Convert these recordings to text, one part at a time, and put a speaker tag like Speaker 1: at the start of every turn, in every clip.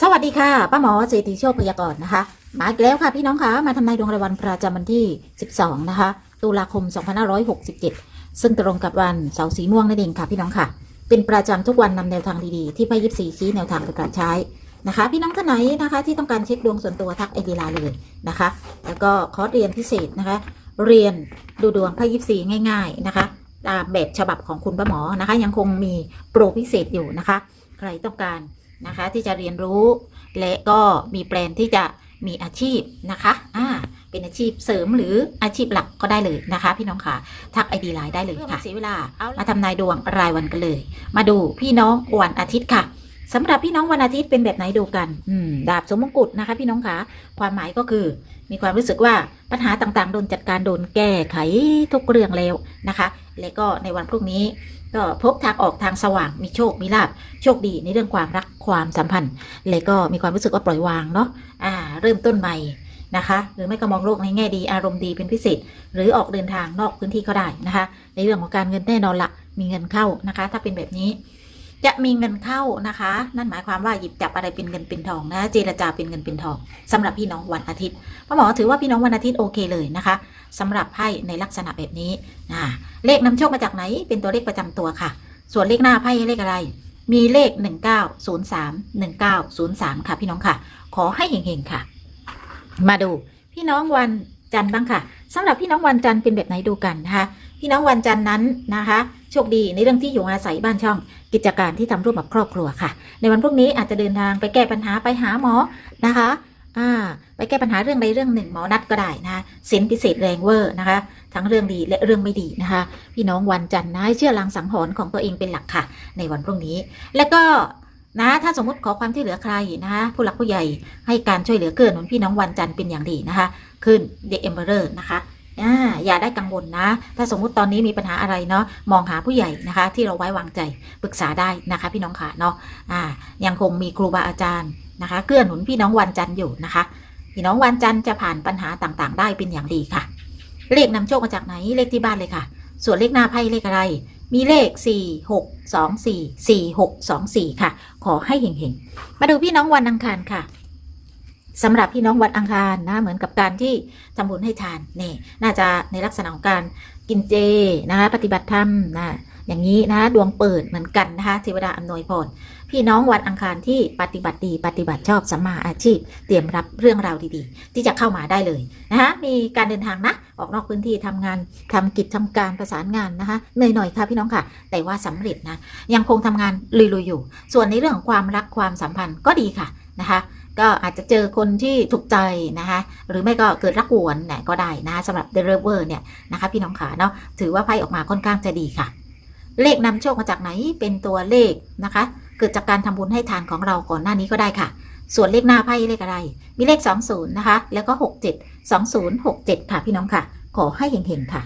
Speaker 1: สวัสดีค่ะ ป้าหมอเศรษฐีโชคพยากรณ์นะคะ มาอีกแล้วค่ะพี่น้องคะมาทำนายดวงรายวันประจำวันที่ 12 นะคะ ตุลาคม 2567 ซึ่งตรงกับวันเสาร์สีม่วงนั่นเองค่ะพี่น้องค่ะ เป็นประจำทุกวันนำแนวทางดีๆ ที่ไพ่ยิปซีชี้แนวทางในกรใช้นะคะ พี่น้องท่านไหนนะคะ ที่ต้องการเช็คดวงส่วนตัวทักไอดีลน์เลยนะคะ แล้วก็คอร์สเรียนพิเศษนะคะ เรียนดูดวงไพ่ยิปซีง่าย ๆนะคะตามแบบฉบับของคุณป้าหมอนะคะ ยังคงมีโปรพิเศษอยู่นะคะ ใครต้องการ นะคะ ที่จะเรียนรู้ และก็มีแปลนที่จะมีอาชีพนะคะอ่าเป็นอาชีพเสริมหรืออาชีพหลักก็ได้เลยนะคะ พี่น้องค่ะทักไอดีไลน์ได้เลยค่ะเสียเวลามาทำนายดวงรายวันกันเลย มาดูพี่น้องวันอาทิตย์ค่ะสำหรับพี่น้องวันอาทิตย์เป็นแบบไหนดูกัน อืม ดาบสมมงกุฎนะคะ พี่น้องค่ะความหมายก็คือ มีความรู้สึกว่าปัญหาต่างๆ โดนจัดการโดนแก้ไขทุกเรื่องแล้วนะคะ และก็ในวันพรุ่งนี้ ก็พบทางออกทางสว่างมีโชคมีลาบโชคดีในเรื่องความรักความสัมพันธ์ และก็มีความรู้สึกว่าปล่อยวางเนาะอ่า เริ่มต้นใหม่นะคะ หรือไม่ก็มองโลกในแง่ดีอารมณ์ดีเป็นพิเศษ หรือออกเดินทางนอกพื้นที่ก็ได้นะคะ ในเรื่องของการเงินแน่นอนละมีเงินเข้านะคะ ถ้าเป็นแบบนี้ จะมีเงินเข้านะคะ นั่นหมายความว่าหยิบจับอะไรเป็นเงินเป็นทองนะเจรจาเป็นเงินเป็นทองสำหรับพี่น้องวันอาทิตย์พ่อหมอถือว่าพี่น้องวันอาทิตย์โอเคเลยนะคะสำหรับไพ่ในลักษณะแบบนี้อ่าเลขนำโชคมาจากไหน เป็นตัวเลขประจำตัวค่ะ ส่วนเลขหน้าไพ่เลขอะไร มีเลข 1903 1903 ค่ะ พี่น้องค่ะ ขอให้เฮงๆค่ะ มาดูพี่น้องวันจันทร์บ้างค่ะสำหรับพี่น้องวันจันทร์เป็นแบบไหนดูกันนะคะพี่น้องวันจันทร์นั้นนะคะ โชคดีในเรื่องที่อยู่อาศัยบ้านช่อง กิจการที่ทำร่วมกับครอบครัวค่ะ ในวันพรุ่งนี้อาจจะเดินทางไปแก้ปัญหาไปหาหมอนะคะอ่าไปแก้ปัญหาเรื่องใดเรื่องหนึ่งหมอนัดก็ได้นะเซนพิเศษแรงเวอร์นะคะ ทั้งเรื่องดีและเรื่องไม่ดีนะคะ พี่น้องวันจันทร์นะเชื่อลางสังหรณ์ของตัวเองเป็นหลักค่ะ ในวันพรุ่งนี้ แล้วก็นะถ้าสมมติขอความช่วยเหลือใครนะคะผู้หลักผู้ใหญ่ให้การช่วยเหลือเกื้อหนุนพี่น้องวันจันทร์เป็นอย่างดีนะคะ ขึ้น The Emperor นะคะ อย่าได้กังวลนะ ถ้าสมมุติตอนนี้มีปัญหาอะไรเนาะมองหาผู้ใหญ่นะคะ ที่เราไว้วางใจปรึกษาได้นะคะ พี่น้องค่ะเนาะอ่ายังคงมีครูบาอาจารย์นะคะเกื้อหนุนพี่น้องวันจันทร์อยู่นะคะ พี่น้องวันจันทร์จะผ่านปัญหาต่างๆ ได้เป็นอย่างดีค่ะ เลขนำโชคมาจากไหนเลขที่บ้านเลยค่ะ ส่วนเลขหน้าไพ่เลขอะไร มีเลข 4 6 2 4 4 6 2 4 ค่ะ ขอให้เห็งๆมาดูพี่น้องวันอังคารค่ะ สำหรับพี่น้องวันอังคารนะเหมือนกับการที่ทำบุญให้ทานนี่น่าจะในลักษณะของการกินเจนะคะปฏิบัติธรรมนะอย่างนี้นะดวงเปิดเหมือนกันนะคะเทวดาอำนวยพรพี่น้องวันอังคารที่ปฏิบัติดีปฏิบัติชอบสัมมาอาชีพ เตรียมรับเรื่องราวดีๆ ที่จะเข้ามาได้เลยนะคะมีการเดินทางนะ ออกนอกพื้นที่ทำงานทำกิจทำการประสานงานนะคะเหนื่อยหน่อยค่ะพี่น้องค่ะ แต่ว่าสำเร็จนะยังคงทำงานลุยๆอยู่ ส่วนในเรื่องของความรักความสัมพันธ์ก็ดีค่ะนะคะ ก็อาจจะเจอคนที่ถูกใจนะคะ หรือไม่ก็เกิดรักวนเนี่ยก็ได้นะคะสำหรับ The River เนี่ยนะคะพี่น้องขาเนาะถือว่าไพ่ออกมาค่อนข้างจะดีค่ะ เลขนำโชคมาจากไหนเป็นตัวเลขนะคะ เกิดจากการทำบุญให้ทานของเราก่อนหน้านี้ก็ได้ค่ะ ส่วนเลขหน้าไพ่เลขอะไร มีเลข 20 นะคะ แล้วก็ 67 2067 ค่ะพี่น้องค่ะ ขอให้เห็งๆค่ะ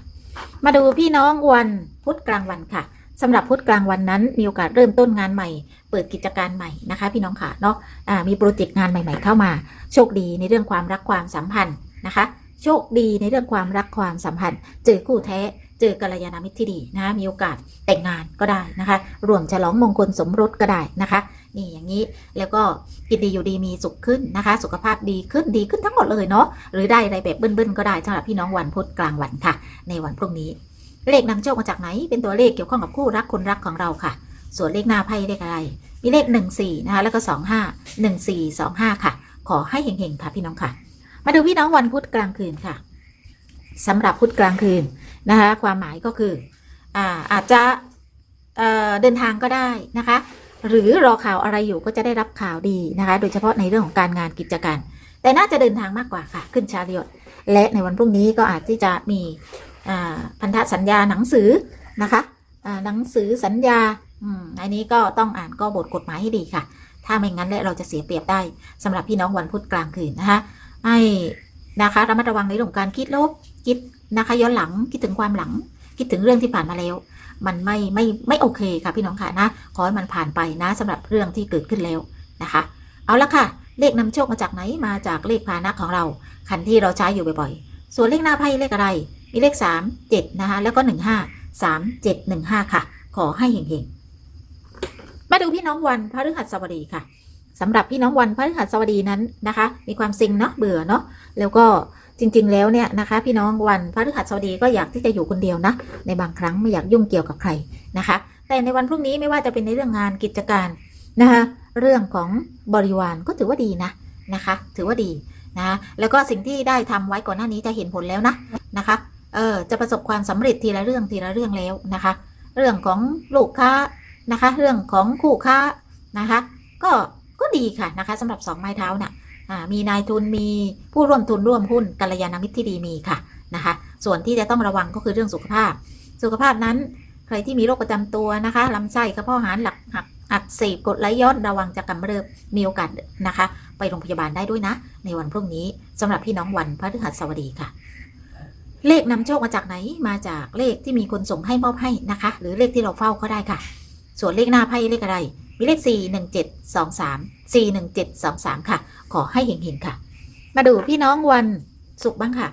Speaker 1: มาดูพี่น้องวันพุธกลางวันค่ะ สำหรับพุธกลางวันนั้น มีโอกาสเริ่มต้นงานใหม่ เปิดกิจการใหม่นะคะ พี่น้องค่ะเนาะมีโปรเจกต์งานใหม่ ๆ เข้ามา โชคดีในเรื่องความรักความสัมพันธ์นะคะ โชคดีในเรื่องความรักความสัมพันธ์ เจอคู่แท้เจอกัลยาณมิตรที่ดีนะคะมีโอกาสแต่งงานก็ได้นะคะ รวมฉลองมงคลสมรสก็ได้นะคะนี่อย่างนี้แล้วก็กินดีอยู่ดีมีสุขขึ้นนะคะ สุขภาพดีขึ้นดีขึ้นทั้งหมดเลยเนาะหรือได้อะไรแบบเบิ้ลๆก็ได้สำหรับพี่น้องวันพุธกลางวันค่ะ ในวันพรุ่งนี้ เลขนำโชคมาจากไหน เป็นตัวเลขเกี่ยวข้องกับคู่รักคนรักของเราค่ะ ส่วนเลขหน้าไพ่เลขอะไร มีเลข 1 4 นะคะ แล้วก็ 2 5 1 4 2 5 ค่ะ ขอให้เฮงๆค่ะพี่น้องค่ะ มาดูพี่น้องวันพุธกลางคืนค่ะสำหรับพุธกลางคืนนะคะ ความหมายก็คืออ่าอาจจะเเดินทางก็ได้นะคะ หรือรอข่าวอะไรอยู่ก็จะได้รับข่าวดีนะคะ โดยเฉพาะในเรื่องของการงานกิจการ แต่น่าจะเดินทางมากกว่าค่ะ ขึ้นชาเลียดและในวันพรุ่งนี้ก็อาจที่จะมี พันธสัญญาหนังสือนะคะหนังสือสัญญาอันนี้ก็ต้องอ่านก็บทกฎหมายให้ดีค่ะ ถ้าไม่งั้นและเราจะเสียเปรียบได้สำหรับพี่น้องวันพุธกลางคืนนะคะให้นะคะระมัดระวังในเรื่องของการคิดลบคิดนะคะย้อนหลังคิดถึงความหลัง คิดถึงเรื่องที่ผ่านมาแล้ว มันไม่ไม่ไม่โอเคค่ะพี่น้องค่ะนะขอให้มันผ่านไปนะสำหรับเรื่องที่เกิดขึ้นแล้วนะคะ เอาละค่ะ เลขนำโชคมาจากไหนมาจากเลขพานะของเรา คันที่เราใช้อยู่บ่อยๆ ส่วนเลขหน้าไพ่เลขอะไร มีเลข 3 7 นะคะ แล้วก็ 1 5 3 7 1 5 ค่ะ ขอให้เฮงๆ มาดูพี่น้องวันพฤหัสบดีค่ะสำหรับพี่น้องวันพฤหัสบดีนั้นนะคะ มีความซิงเนาะเบื่อเนาะแล้วก็จริง ๆ แล้วเนี่ยนะคะ พี่น้องวันพฤหัสบดีก็อยากที่จะอยู่คนเดียวนะในบางครั้งไม่อยากยุ่งเกี่ยวกับใครนะคะ แต่ในวันพรุ่งนี้ไม่ว่าจะเป็นในเรื่องงานกิจการนะคะเรื่องของบริวารก็ถือว่าดีนะนะคะ ถือว่าดีนะแล้วก็สิ่งที่ได้ทำไว้ก่อนหน้านี้จะเห็นผลแล้วนะนะคะ เออจะประสบความสำเร็จทีละเรื่องทีละเรื่องแล้วนะคะ เรื่องของลูกค้านะคะ เรื่องของคู่ค้านะคะ ก็ก็ดีค่ะนะคะสำหรับสองไม้เท้าน่ะอ่ามีนายทุนมีผู้ร่วมทุนร่วมหุ้นกัลยาณมิตรที่ดีมีค่ะนะคะ ส่วนที่จะต้องระวังก็คือเรื่องสุขภาพ สุขภาพนั้นใครที่มีโรคประจำตัวนะคะลำไส้กระเพาะอาหารหลักหักอักเสบกดไหลย้อนระวังจะกำเริบมีโอกาสนะคะ ไปโรงพยาบาลได้ด้วยนะ ในวันพรุ่งนี้สำหรับพี่น้องวันพฤหัสบดีค่ะ เลขนำโชคมาจากไหน มาจากเลขที่มีคนส่งให้มอบให้นะคะ หรือเลขที่เราเฝ้าก็ได้ค่ะ ส่วนเลขหน้าไพ่เลขอะไร มีเลข 4 1 7 2 3 4 1 7 2 3 ค่ะ ขอให้เห็งๆค่ะ มาดูพี่น้องวันศุกร์บ้างค่ะ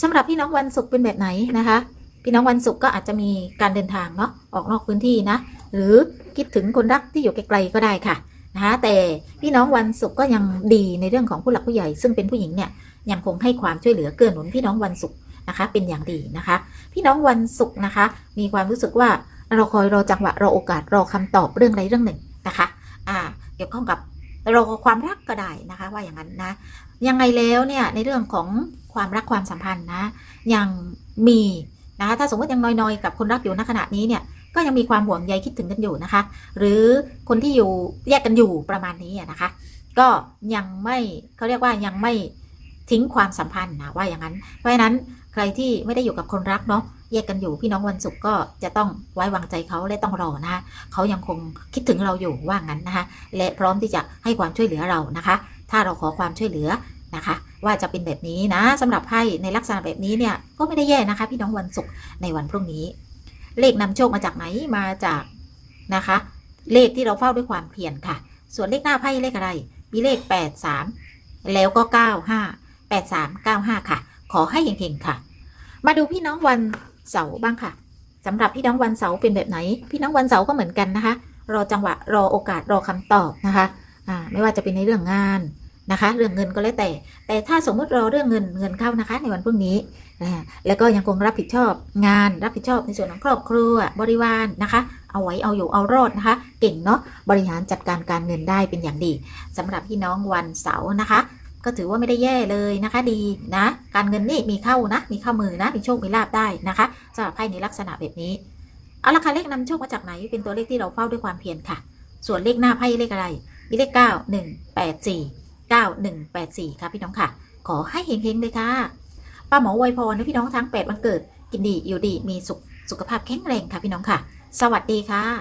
Speaker 1: สำหรับพี่น้องวันศุกร์เป็นแบบไหนนะคะ พี่น้องวันศุกร์ก็อาจจะมีการเดินทางเนาะ ออกนอกพื้นที่นะ หรือคิดถึงคนรักที่อยู่ไกลๆก็ได้ค่ะนะคะแต่พี่น้องวันศุกร์ก็ยังดีในเรื่องของผู้หลักผู้ใหญ่ ซึ่งเป็นผู้หญิงเนี่ย ยังคงให้ความช่วยเหลือเกื้อหนุนพี่น้องวันศุกร์นะคะ เป็นอย่างดีนะคะ พี่น้องวันศุกร์นะคะ มีความรู้สึกว่าเราคอยรอจังหวะรอโอกาสรอคำตอบเรื่องใดเรื่องหนึ่งนะคะอ่าเกี่ยวข้องกับรอความรักก็ได้นะคะ ว่าอย่างนั้นนะยังไงแล้วเนี่ยในเรื่องของความรักความสัมพันธ์นะ ยังมีนะคะถ้าสมมติยังน้อยๆ กับคนรักอยู่ณขณะนี้เนี่ยก็ยังมีความห่วงใยคิดถึงกันอยู่นะคะ หรือคนที่อยู่แยกกันอยู่ประมาณนี้นะคะ ก็ยังไม่เขาเรียกว่ายังไม่ ทิ้งความสัมพันธ์นะว่าอย่างนั้น เพราะฉะนั้นใครที่ไม่ได้อยู่กับคนรักเนาะแยกกันอยู่พี่น้องวันศุกร์ก็จะต้องไว้วางใจเขาและต้องรอนะคะเขายังคงคิดถึงเราอยู่ว่างั้นนะคะและพร้อมที่จะให้ความช่วยเหลือเรานะคะ ถ้าเราขอความช่วยเหลือนะคะ ว่าจะเป็นแบบนี้นะสำหรับไพ่ในลักษณะแบบนี้เนี่ยก็ไม่ได้แย่นะคะ พี่น้องวันศุกร์ในวันพรุ่งนี้ เลขนำโชคมาจากไหนมาจากนะคะ เลขที่เราเฝ้าด้วยความเพียรค่ะ ส่วนเลขหน้าไพ่เลขอะไร มีเลข 8 3 แล้วก็ 9 5 8 3 9 5 ค่ะ ขอให้เฮงๆค่ะ มาดูพี่น้องวันเสาร์บ้างค่ะสำหรับพี่น้องวันเสาร์เป็นแบบไหน พี่น้องวันเสาร์ก็เหมือนกันนะคะ รอจังหวะรอโอกาสรอคำตอบนะคะไม่ว่าจะเป็นในเรื่องงานนะคะ เรื่องเงินก็แล้วแต่ แต่ถ้าสมมุติรอเรื่องเงินเงินเข้านะคะ ในวันพรุ่งนี้นะแล้วก็ยังคงรับผิดชอบงานรับผิดชอบในส่วนของครอบครัวบริวารนะคะ เอาไว้เอาอยู่เอารอดนะคะ เก่งเนาะบริหารจัดการการเงินได้เป็นอย่างดีสำหรับพี่น้องวันเสาร์นะคะ ก็ถือว่าไม่ได้แย่เลยนะคะ ดีนะ การเงินนี่มีเข้านะ มีเข้ามือนะ มีโชค มีลาบได้นะคะสำหรับไพ่ในลักษณะแบบนี้ เอาละค่ะเลขนำโชคมาจากไหน เป็นตัวเลขที่เราเฝ้าด้วยความเพียรค่ะ ส่วนเลขหน้าไพ่เลขอะไร มีเลข 9 1 8 4 9 1 8 4 ค่ะพี่น้องค่ะ ขอให้เฮงๆเลยค่ะ ป้าหมอไวยพรให้พี่น้องทั้ง 8 วันเกิด กินดี อยู่ดี มีสุข สุขภาพแข็งแรงค่ะพี่น้องค่ะ สวัสดีค่ะ